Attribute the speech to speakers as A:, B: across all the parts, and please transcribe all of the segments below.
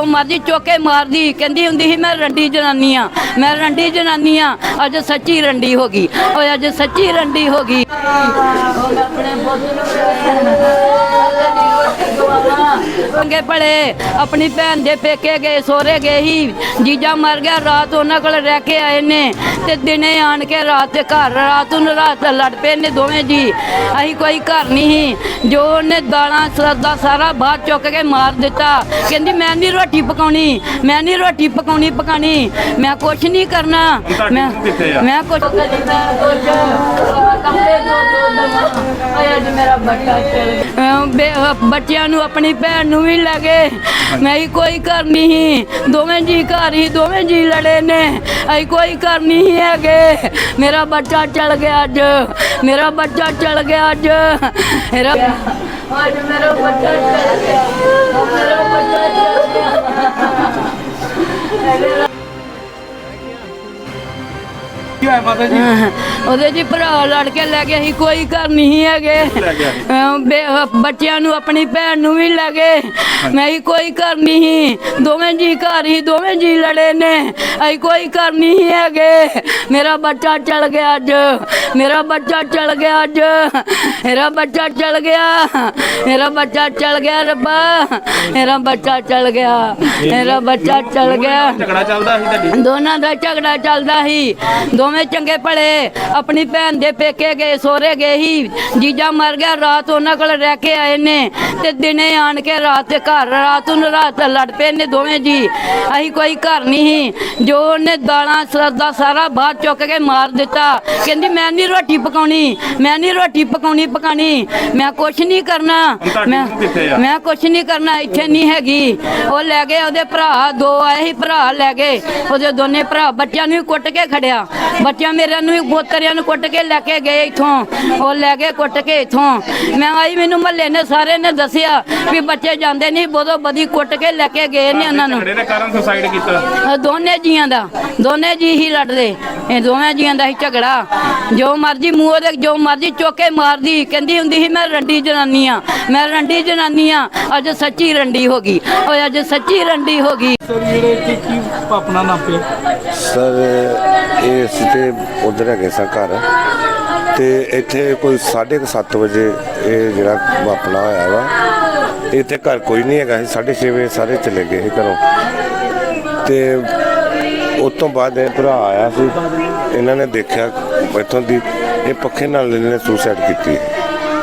A: ਉਹ ਮਰਦੀ ਚੋਕੇ ਮਾਰਦੀ, ਕਹਿੰਦੀ ਹੁੰਦੀ ਸੀ, ਮੈਂ ਰੰਡੀ ਜਨਾਨੀ ਆ, ਮੈਂ ਰੰਡੀ ਜਨਾਨੀ ਆ, ਅੱਜ ਸੱਚੀ ਰੰਡੀ ਹੋ ਗਈ, ਓਏ ਅੱਜ ਸੱਚੀ ਰੰਡੀ ਹੋ ਗਈ। ਚੰਗੇ ਭਲੇ ਆਪਣੀ ਭੈਣ ਦੇ ਪੇਕੇ ਗਏ ਸੋਹਰੇ ਗਏ ਹੀ। ਜੀਜਾ ਮਰ ਗਿਆ ਰਾਤ ਉਹਨਾਂ ਕੋਲ ਰਹਿ ਕੇ ਆਏ ਨੇ। ਤੇ ਦਿਨੇ ਆਣ ਕੇ ਰਾਤ ਦੇ ਘਰ ਰਾਤ ਨੂੰ ਰਾਤ ਲੜ ਪਏ ਨੇ ਦੋਵੇਂ ਜੀ। ਅਸੀਂ ਕੋਈ ਘਰ ਨਹੀਂ ਸੀ। ਜੋ ਉਹਨੇ ਦਾਲਾਂ ਸਰਦਾ ਸਾਰਾ ਬਾਹਰ ਚੁੱਕ ਕੇ ਮਾਰ ਦਿੱਤਾ। ਕਹਿੰਦੀ ਮੈਂ ਨਹੀਂ ਰੋਟੀ ਪਕਾਉਣੀ ਮੈਂ ਨਹੀਂ ਰੋਟੀ ਪਕਾਉਣੀ ਪਕਾਣੀ। ਮੈਂ ਕੁਛ ਨਹੀਂ ਕਰਨਾ। ਮੈਂ? ਮੈਂ ਕੁਛ ਕੰਪੇ ਦੋ ਦੋ ਦਮਾ ਆਇਆ ਜੀ ਮੇਰਾ ਬੱਚਾ ਚਲ ਬੇ- ਬੱਚਿਆਂ ਨੂੰ ਆਪਣੀ ਭੈਣ ਨੂੰ ਵੀ ਲੈ ਗਏ। ਮੈਂ ਹੀ ਕੋਈ ਘਰ ਨਹੀਂ ਸੀ। ਦੋਵੇਂ ਜੀ ਘਰ ਹੀ ਦੋਵੇਂ ਜੀ ਲੜੇ ਨੇ। ਅਸੀਂ ਕੋਈ ਘਰ ਨਹੀਂ ਹੈਗੇ। ਮੇਰਾ ਬੱਚਾ ਚਲ ਗਿਆ ਅੱਜ। ਮੇਰਾ ਬੱਚਾ ਚਲ ਗਿਆ ਅੱਜ। ਮੇਰਾ ਅੱਜ ਮੇਰਾ ਬੱਚਾ ਚਲ ਗਿਆ। ਮੇਰਾ ਬੱਚਾ ਚਲ ਗਿਆ।
B: ਮਾਤਾ ਜੀ?
A: ਉਹਦੇ ਜੀ ਭਰਾ ਲੜ ਕੇ ਲੈ ਗਏ ਸੀ ਕੋਈ ਘਰ ਨਹੀਂ ਹੈਗੇ? ਅਹ ਬੇ- ਬੱਚਿਆਂ ਨੂੰ ਆਪਣੀ ਭੈਣ ਨੂੰ ਵੀ ਲੈ ਗਏ। ਮੈਂ ਹੀ ਕੋਈ ਘਰ ਨਹੀਂ ਸੀ। ਦੋਵੇਂ ਜੀ ਘਰ ਹੀ ਦੋਵੇਂ ਜੀ ਲੜੇ ਨੇ। ਅਸੀਂ ਕੋਈ ਘਰ ਨਹੀਂ ਸੀ ਹੈਗੇ। ਮੇਰਾ ਬੱਚਾ ਚਲ ਗਿਆ ਅੱਜ। ਮੇਰਾ ਬੱਚਾ ਚਲ ਗਿਆ ਅੱਜ। ਮੇਰਾ ਬੱਚਾ ਚਲ ਗਿਆ। ਮੇਰਾ ਬੱਚਾ ਚਲ ਗਿਆ ਰੱਬਾ। ਮੇਰਾ ਬੱਚਾ ਚਲ ਗਿਆ। ਮੇਰਾ ਬੱਚਾ ਚਲ ਗਿਆ।
B: ਝਗੜਾ ਚੱਲਦਾ ਸੀ ਤੁਹਾਡੀ?
A: ਦੋਨਾਂ ਦਾ ਝਗੜਾ ਚੱਲਦਾ ਸੀ। ਦੋਵੇਂ ਚੰਗੇ ਭਲੇ। ਆਪਣੀ ਭੈਣ ਦੇ ਪੇਕੇ ਗਏ ਸੋਹਰੇ ਗਏ ਸੀ ਜੀਜਾ ਮਰ ਗਿਆ ਰਾਤ ਉਹਨਾਂ ਕੋਲ ਰਹਿ ਕੇ ਆਏ ਨੇ। ਤੇ ਦਿਨੇ ਆਣ ਕੇ ਰਾਤ ਘਰ ਰਾਤ ਨੂੰ ਰਾਤ ਲੜ ਪਏ ਨੇ ਦੋਵੇਂ ਜੀ। ਅਸੀਂ ਕੋਈ ਘਰ ਨਹੀਂ ਸੀ। ਜੋ ਉਹਨੇ ਦਾਲਾਂ ਸਰਦਾ ਸਾਰਾ ਬਾਹਰ ਚੁੱਕ ਕੇ ਮਾਰ ਦਿੱਤਾ। ਕਹਿੰਦੀ ਮੈਂ ਨਹੀਂ ਰੋਟੀ ਪਕਾਉਣੀ ਮੈਂ ਨਹੀਂ ਰੋਟੀ ਪਕਾਉਣੀ ਪਕਾਣੀ। ਮੈਂ ਕੁਛ ਨਹੀਂ ਕਰਨਾ। ਮੈਂ? ਮੈਂ ਕੁਛ ਨਹੀਂ ਕਰਨਾ ਇੱਥੇ ਨਹੀਂ ਹੈਗੀ। ਉਹ ਲੈ ਗਏ ਉਹਦੇ ਭਰਾ ਦੋ ਆਏ ਸੀ ਭਰਾ ਲੈ ਗਏ। ਉਹਦੇ ਦੋਨੇ ਭਰਾ ਬੱਚਿਆਂ ਨੂੰ ਕੁੱਟ ਕੇ ਖੜਿਆ। ਬੱਚਿਆਂ ਮੇਰੇ ਨੂੰ ਵੀ ਪੋਤਰਿਆਂ ਨੂੰ ਕੁੱਟ ਕੇ ਲੈ ਕੇ ਗਏ ਇਥੋਂ। ਉਹ ਲੈ ਗਏ ਕੁੱਟ ਕੇ ਇਥੋਂ। ਮੈਂ ਆਈ ਮੈਨੂੰ ਮਹੱਲੇ ਨੇ ਸਾਰੇ ਨੇ ਦੱਸਿਆ ਵੀ ਬੱਚੇ ਜਾਂਦੇ ਨਹੀਂ ਬੋਦੋ ਬਦੀ ਕੁੱਟ ਕੇ ਲੈ ਕੇ ਗਏ ਨੇ ਉਹਨਾਂ ਨੂੰ।
B: ਝਗੜੇ ਦੇ ਕਾਰਨ ਸੁਸਾਈਡ ਕੀਤਾ?
A: ਅਹ ਦੋਨੇ ਜੀਆਂ ਦਾ ਦੋਨੇ ਜੀ ਹੀ ਲੜਦੇ। ਇਹ ਦੋਵੇਂ ਜੀਆਂ ਦਾ ਹੀ ਝਗੜਾ। ਜੋ ਮਰਜ਼ੀ ਮੂੰਹ ਦੇ ਜੋ ਮਰਜ਼ੀ ਚੋਕੇ ਮਾਰਦੀ। ਕਹਿੰਦੀ ਹੁੰਦੀ ਸੀ ਮੈਂ ਰੰਡੀ ਜਨਾਨੀ ਆ ਮੈਂ ਰੰਡੀ ਜਨਾਨੀ ਆ ਅੱਜ ਸੱਚੀ ਰੰਡੀ ਹੋ ਗਈ। ਓਏ ਅੱਜ ਸੱਚੀ ਰੰਡੀ ਹੋ ਗਈ।
B: ਸਰ ਜਿਹੜੇ ਕੀ ਕੀ ਆਪਣਾ ਨਾਮ ਪਿਆ
C: ਸਰ ਇਹ ਅਸੀਂ ਤੇ ਉਧਰ ਹੈਗੇ ਸਾਂ ਘਰ। ਤੇ ਇੱਥੇ ਕੋਈ 7:30 ਵਜੇ ਇਹ ਜਿਹੜਾ ਵਾਪਣਾ ਹੋਇਆ ਵਾ ਇੱਥੇ ਘਰ ਕੋਈ ਨਹੀਂ ਹੈਗਾ ਸੀ। 6:30 ਵਜੇ ਸਾਰੇ ਚਲੇ ਗਏ ਸੀ ਘਰੋਂ। ਤੇ ਉਸ ਤੋਂ ਬਾਅਦ ਇਹ ਭਰਾ ਆਇਆ ਸੀ। ਇਹਨਾਂ ਨੇ ਦੇਖਿਆ ਇੱਥੋਂ ਦੀ ਇਹ ਪੱਖੇ ਨਾਲ ਇਹਨੇ ਸੁਸਾਈਡ ਕੀਤੀ।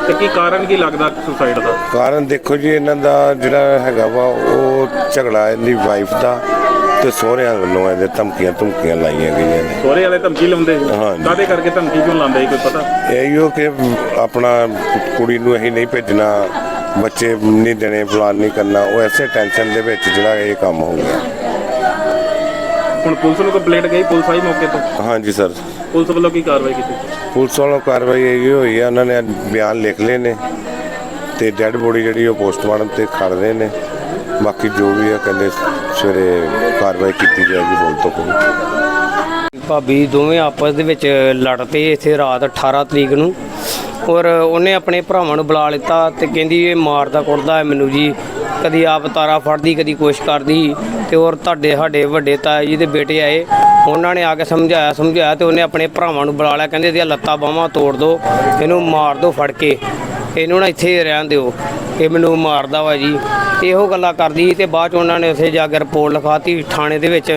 B: ਤੇ ਕੀ ਕਾਰਨ ਕੀ ਲੱਗਦਾ ਸੁਸਾਈਡ ਦਾ?
C: ਕਾਰਨ ਦੇਖੋ ਜੀ ਇਹਨਾਂ ਦਾ ਜਿਹੜਾ ਹੈਗਾ ਵਾ ਉਹ ਝਗੜਾ ਇਹਦੀ ਵਾਈਫ ਦਾ। ਤੇ ਸਹੁਰਿਆਂ ਵੱਲੋਂ ਇਹਦੇ ਧਮਕੀਆਂ ਧਮਕੀਆਂ ਲਾਈਆਂ ਗਈਆਂ ਨੇ।
B: ਸੋਰੇ ਵਾਲੇ ਧਮਕੀ ਲਾਉਂਦੇ
C: ਹਾਂਜੀ।
B: ਕਾਦੇ ਕਰਕੇ ਧਮਕੀ ਕਿਉਂ ਲਾਉਂਦੇ ਕੋਈ ਪਤਾ?
C: ਇਹੋ ਕਿ ਆਪਣਾ ਕੁੜੀ ਨੂੰ ਅਸੀਂ ਨਹੀਂ ਭੇਜਣਾ ਬੱਚੇ ਨਹੀਂ ਦੇਣੇ ਫਲਾਨ ਨਹੀਂ ਕਰਨਾ ਉਹ ਐਸੇ ਟੈਨਸ਼ਨ ਦੇ ਵਿੱਚ ਜਿਹੜਾ ਇਹ ਕੰਮ ਹੋ ਗਿਆ।
B: ਹੁਣ ਪੁਲਿਸ ਨੂੰ ਕੰਪਲੇਂਟ ਗਈ ਪੁਲਿਸ ਆਈ ਮੌਕੇ ਤੇ?
C: ਹਾਂਜੀ ਸਰ।
B: ਪੁਲਿਸ ਵੱਲੋਂ ਕੀ ਕਾਰਵਾਈ ਕੀਤੀ?
C: ਪੁਲਿਸ ਵੱਲੋਂ ਕਾਰਵਾਈ ਇਹ ਹੋਈ ਹੈ ਉਹਨਾਂ ਨੇ ਬਿਆਨ ਲਿਖ ਲਏ ਨੇ ਤੇ ਡੈੱਡ ਬੋਡੀ ਜਿਹੜੀ ਉਹ ਪੋਸਟਮਾਰਟਮ ਤੇ ਖੜ ਰਹੇ ਨੇ। ਬਾਕੀ ਜੋ ਵੀ ਆ ਕਹਿੰਦੇ ਸਵੇਰੇ ਕਾਰਵਾਈ ਕੀਤੀ ਜਾਏਗੀ ਬੋਲ ਤੋਂ ਕੋਈ।
D: ਭਾਬੀ, ਦੋਵੇਂ ਆਪਸ ਦੇ ਵਿੱਚ ਲੜ ਪਏ ਇੱਥੇ ਰਾਤ 18 ਤਰੀਕ ਨੂੰ। ਔਰ ਉਹਨੇ ਆਪਣੇ ਭਰਾਵਾਂ ਨੂੰ ਬੁਲਾ ਲਿੱਤਾ ਤੇ ਕਹਿੰਦੀ, ਇਹ ਮਾਰਦਾ ਕੁੱਟਦਾ ਹੈ ਮੈਨੂੰ ਜੀ। ਕਦੀ ਆਪ ਤਾਰਾ ਫੜਦੀ, ਕਦੀ ਕੁਛ ਕਰਦੀ ਤੇ ਔਰ ਤੁਹਾਡੇ, ਸਾਡੇ ਵੱਡੇ ਤਾਏ ਜੀ ਦੇ ਬੇਟੇ ਆਏ। ਉਹਨਾਂ ਨੇ ਆ ਕੇ ਸਮਝਾਇਆ ਸਮਝਾਇਆ ਤੇ ਉਹਨੇ ਆਪਣੇ ਭਰਾਵਾਂ ਨੂੰ ਬੁਲਾ ਲਿਆ। ਕਹਿੰਦੇ, ਇਹਦੀਆਂ ਲੱਤਾਂ ਬਾਹਾਂ ਤੋੜ ਦਿਓ ਇਹਨੂੰ ਮਾਰ ਦਿਓ ਫੜ ਕੇ। ਇਹਨੂੰ ਨਾ ਇੱਥੇ ਹੀ ਰਹਿਣ ਦਿਓ। ਇਹ ਮੈਨੂੰ ਮਾਰਦਾ ਵਾ ਜੀ। ਇਹੋ ਗੱਲਾਂ ਕਰਦੀ ਸੀ ਤੇ ਬਾਅਦ ਚ ਉਹਨਾਂ ਨੇ ਉੱਥੇ ਜਾ ਕੇ ਰਿਪੋਰਟ ਲਿਖਾਤੀ ਥਾਣੇ ਦੇ ਵਿੱਚ।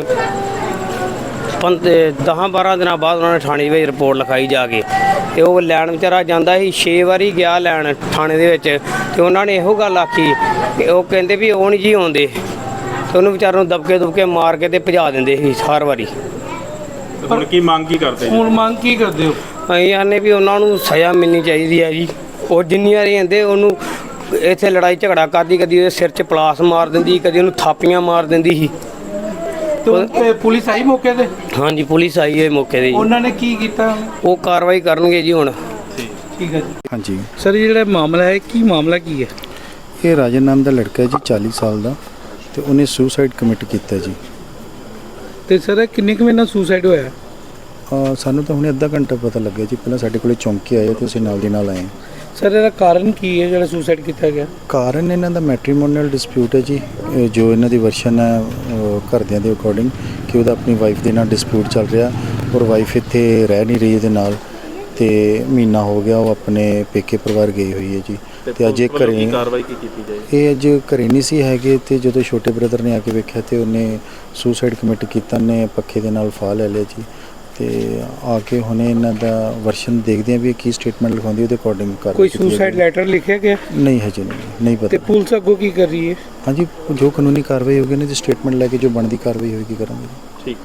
D: 10 12 ਦਿਨਾਂ ਬਾਅਦ ਉਹਨਾਂ ਨੇ ਥਾਣੇ ਵਿੱਚ ਰਿਪੋਰਟ ਲਿਖਾਈ ਜਾ ਕੇ। ਤੇ ਉਹ ਲੈਣ ਵਿਚਾਰਾ ਜਾਂਦਾ ਸੀ 6 ਵਾਰੀ ਗਿਆ ਲੈਣ ਥਾਣੇ ਦੇ ਵਿੱਚ। ਤੇ ਉਹਨਾਂ ਨੇ ਇਹੋ ਗੱਲ ਆਖੀ ਕਿ ਉਹ ਕਹਿੰਦੇ ਵੀ ਉਹ ਨਹੀਂ ਜੀ ਆਉਂਦੇ। ਤੇ ਉਹਨੂੰ ਵਿਚਾਰ ਨੂੰ ਦਬਕੇ ਦੁਬਕੇ ਮਾਰ ਕੇ ਤੇ ਭਜਾ ਦਿੰਦੇ ਸੀ ਹਰ ਵਾਰੀ।
B: ਹੁਣ ਕੀ ਮੰਗ ਕੀ ਕਰਦੇ
E: ਹੁਣ ਮੰਗ ਕੀ ਕਰਦੇ ਹੋ?
D: ਅਸੀਂ ਆਨੇ ਵੀ ਉਹਨਾਂ ਨੂੰ ਸਜ਼ਾ ਮਿਲਣੀ ਚਾਹੀਦੀ ਹੈ ਜੀ। ਉਹ ਜਿੰਨੀ ਵਾਰੀ ਜਾਂਦੇ ਉਹਨੂੰ ਇੱਥੇ ਲੜਾਈ ਝਗੜਾ ਕਰਦੀ ਕਦੀ ਉਹਦੇ ਸਿਰ 'ਚ ਪਲਾਸ ਮਾਰ ਦਿੰਦੀ ਕਦੀ ਉਹਨੂੰ ਥਾਪੀਆਂ ਮਾਰ ਦਿੰਦੀ ਸੀ।
E: ਤੇ ਪੁਲਿਸ ਆਈ ਮੌਕੇ ਤੇ?
D: ਹਾਂਜੀ ਪੁਲਿਸ ਆਈ ਹੈ ਮੌਕੇ ਤੇ ਜੀ।
E: ਉਹਨਾਂ ਨੇ ਕੀ ਕੀਤਾ?
D: ਉਹ ਕਾਰਵਾਈ ਕਰਨਗੇ ਜੀ ਹੁਣ।
E: ਠੀਕ ਹੈ ਜੀ।
F: ਹਾਂਜੀ।
E: ਸਰ ਇਹ ਜਿਹੜਾ ਮਾਮਲਾ ਹੈ ਕੀ ਮਾਮਲਾ ਕੀ ਹੈ?
F: ਇਹ ਰਾਜਨ ਨਾਮ ਦਾ ਲੜਕਾ ਹੈ ਜੀ 40 ਸਾਲ ਦਾ ਤੇ ਉਹਨੇ ਸੁਸਾਈਡ ਕਮਿਟ ਕੀਤਾ ਜੀ।
E: ਤੇ ਸਰ ਇਹ ਕਿੰਨੇ ਕੁ ਮਹੀਨਾ ਸੁਸਾਈਡ ਹੋਇਆ?
F: ਅਹ ਸਾਨੂੰ ਤਾਂ ਹੁਣੇ ਅੱਧਾ ਘੰਟਾ ਪਤਾ ਲੱਗਿਆ ਜੀ ਪਹਿਲਾਂ ਸਾਡੇ ਕੋਲੇ ਚੌਂਕੀ ਆਏ ਤੇ ਅਸੀਂ ਨਾਲ ਦੀ ਨਾਲ ਆਏ
E: ਸਰ ਇਹਦਾ ਕਾਰਨ ਕੀ ਹੈ ਜਿਹੜਾ ਸੁਸਾਈਡ ਕੀਤਾ ਗਿਆ?
F: ਕਾਰਨ ਇਹਨਾਂ ਦਾ ਮੈਟ੍ਰੀਮੋਨੀਅਲ ਡਿਸਪਿਊਟ ਹੈ ਜੀ। ਇਹ ਜੋ ਇਹਨਾਂ ਦੀ ਵਰਸ਼ਨ ਹੈ ਅਹ ਘਰਦਿਆਂ ਦੇ ਅਕੋਰਡਿੰਗ ਕਿ ਉਹਦਾ ਆਪਣੀ ਵਾਈਫ ਦੇ ਨਾਲ ਡਿਸਪਿਊਟ ਚੱਲ ਰਿਹਾ ਔਰ ਵਾਈਫ ਇੱਥੇ ਰਹਿ ਨਹੀਂ ਰਹੀ ਇਹਦੇ ਨਾਲ ਤੇ ਮਹੀਨਾ ਹੋ ਗਿਆ ਉਹ ਆਪਣੇ ਪੇਕੇ ਪਰਿਵਾਰ ਗਈ ਹੋਈ ਹੈ ਜੀ। ਤੇ ਅੱਜ ਇਹ
B: ਪੁਲਿਸ ਵੱਲੋਂ
F: ਘਰੇ
B: ਕੀ ਕਾਰਵਾਈ ਕੀ ਕੀਤੀ ਜਾਏ?
F: ਇਹ ਅੱਜ ਘਰੇ ਨਹੀਂ ਸੀ ਹੈਗੇ ਤੇ ਜਦੋਂ ਛੋਟੇ ਬ੍ਰਦਰ ਨੇ ਆ ਕੇ ਵੇਖਿਆ ਤੇ ਉਹਨੇ ਸੁਸਾਈਡ ਕਮਿਟ ਕੀਤਾ ਨੇ ਪੱਖੇ ਦੇ ਨਾਲ ਫਾਹ ਲੈ ਲਿਆ ਜੀ। ਤੇ ਆ ਕੇ ਹੁਣੇ ਇਹਨਾਂ ਦਾ ਵਰਸ਼ਨ ਦੇਖਦੇ ਆ ਵੀ ਇਹ ਕੀ ਸਟੇਟਮੈਂਟ ਲਿਖਾਉਂਦੀ ਉਹਦੇ ਅਕੋਰਡਿੰਗ ਕਰ
E: ਕੋਈ ਸੁਸਾਈਡ ਲੈਟਰ ਲਿਖਿਆ ਗਿਆ।
F: ਨਹੀਂ ਹਜੇ ਨਹੀਂ ਨਹੀਂ
E: ਤੇ
F: ਪਤਾ
E: ਪੁਲਿਸ ਅੱਗੋਂ ਕੀ ਕਰ ਰਹੀ ਹੈ?
F: ਹਾਂਜੀ ਜੋ ਕਾਨੂੰਨੀ ਕਾਰਵਾਈ ਹੋਗੀ ਨਾ ਜੀ ਸਟੇਟਮੈਂਟ ਲੈ ਕੇ ਜੋ ਬਣਦੀ ਕਾਰਵਾਈ ਹੋਏਗੀ ਕਰਾਂਗੇ।
B: ਠੀਕ।